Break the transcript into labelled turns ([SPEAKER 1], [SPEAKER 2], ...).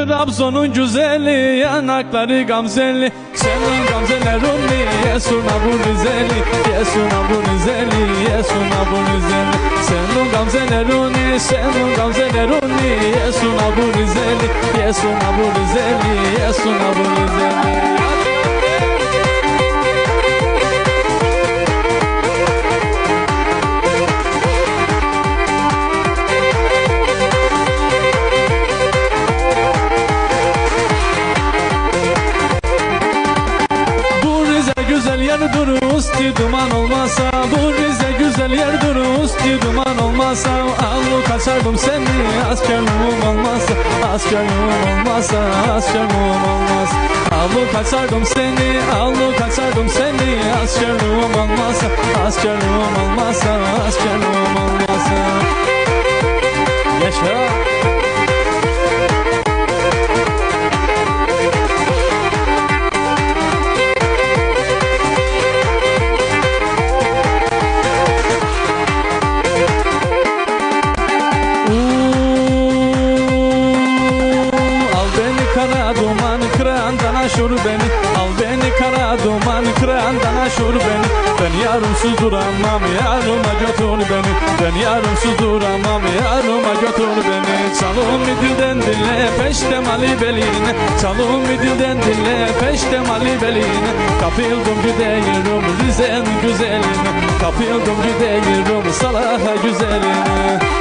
[SPEAKER 1] Trabzon'un güzeli yanakları gamzeli. Senin gamzelerin yesuna bu güzeli Yesuna bu güzeli Yesuna bu güzeli Senin gamzelerin Senin gamzelerin Yesuna bu güzeli Yesuna bu güzeli Yesuna bu güzeli yerdir üstü duman olmasa Bu Rize güzel yerdir üstü duman olmasa. Alı kaçardım seni askerliğim olmasa Askerliğim olmasa askerliğim olmaz. Alı kaçardım seni alı kaçardım seni Askerliğim olmasa askerliğim olmasa Askerliğim olmasa. Yaşa aşur beni Al beni kara duman kırandan aşur beni. Ben yarımsız duramam yarıma götür beni. Ben yarımsız duramam yarıma götür beni. Çalım dilden dille peştem Ali beline. Çalım dilden dille peştem Ali beline. Kapıldım gideyirim Rize'nin güzeline. Kapıldım gideyirim Salaha güzeline